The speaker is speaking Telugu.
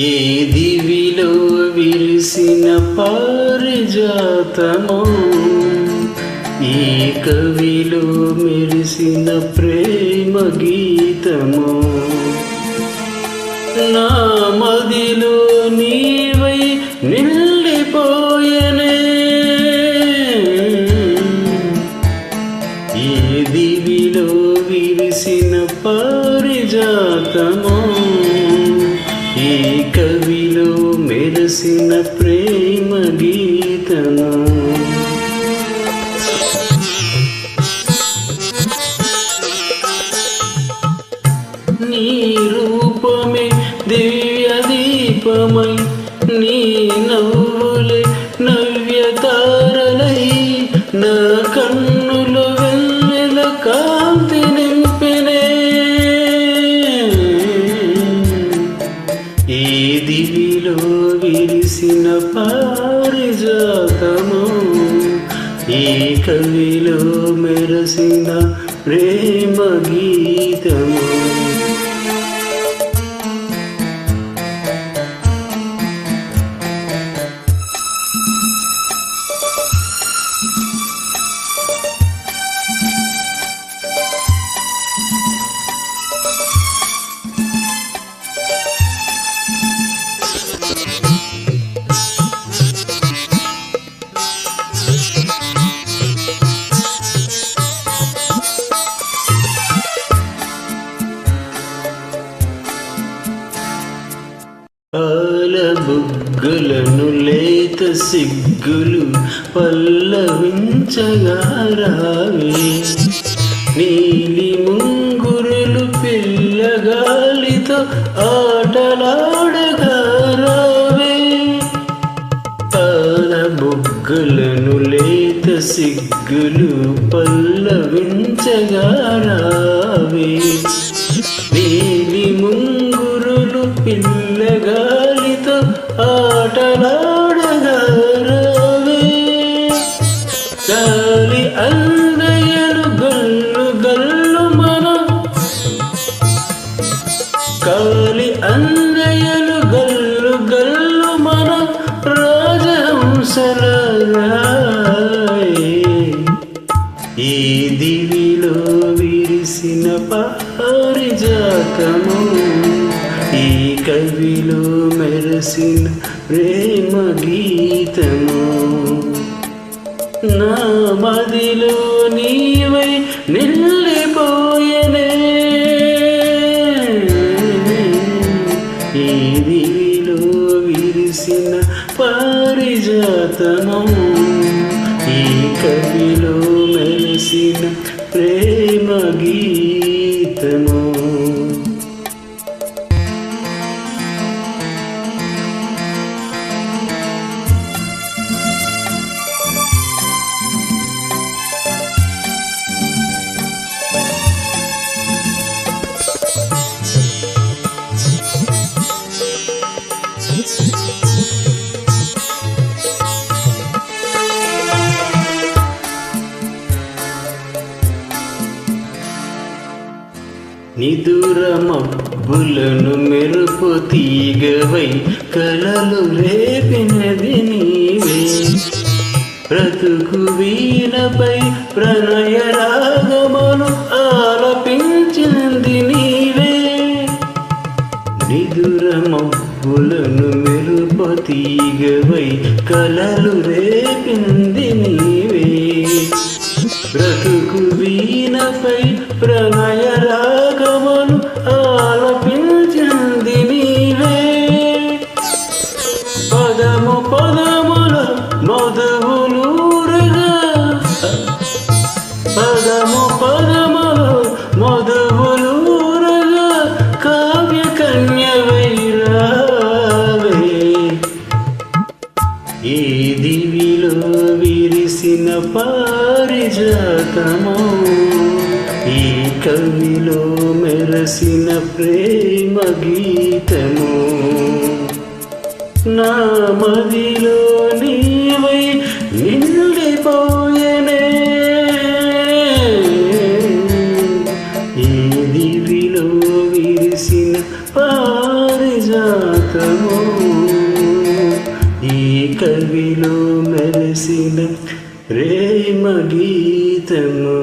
ఏ దివిలో విరిసిన పారిజాతమో? ఈ కవిలో మెరిసిన ప్రేమ గీతము? నా మదిలో నీవై నిల్లిపోయనే ఈ దివిలో విరిసిన పారిజాతమో? ఈ కవిలో మెరిసిన ప్రేమ గీతను. నీ రూపమే దివ్య దీపమై నీ నవ పారిజాతము ఈ కవిలో మెరసిన ప్రేమ గీతము పాల బుగ్గులను లేత సిగ్గులు పల్లవించగారావే నీలి ముంగురులు పిల్లగాలితో ఆటలాడగారావే పాల బుగ్గులను లేత సిగ్గులు పల్లవించగారావే నీలి ముంగు పిల్లగాలితో ఆటలాడగా గాలి అందయలు గల్లు గల్లు మన. గాలి అందయలు గల్లు గల్లు మన రాజహంసలాయే ఈ దివిలో విరిసిన పారిజాతము ఈ కవిలో మెరసిన ప్రేమ గీతము. నా మదిలో నీవై నిల్లిపోయనే ఈ దివిలో విరిసిన పారిజాతము. ఈ కవిలో మెరిసిన ప్రేమ గీతము నిదుర మబ్బులను మెరుపు తీగవై కలలు రేపినది నీవే. బ్రతుకు వీణపై ప్రణయ రాగమును ఆలపించింది నీవే. నిదుర మబ్బులను మెరుపు తీగవై కలలు రేపింది నీవే. బ్రతుకు వీణపై ప్రణయ పారిజాతము ఈ కవిలో మెరసిన ప్రేమ గీతము. నా మదిలో నీవై నిండిపోయనే. ఈ దివిలో విరిసిన పారిజాతము ఈ కవిలో మెరసిన ప్రేమ గీతము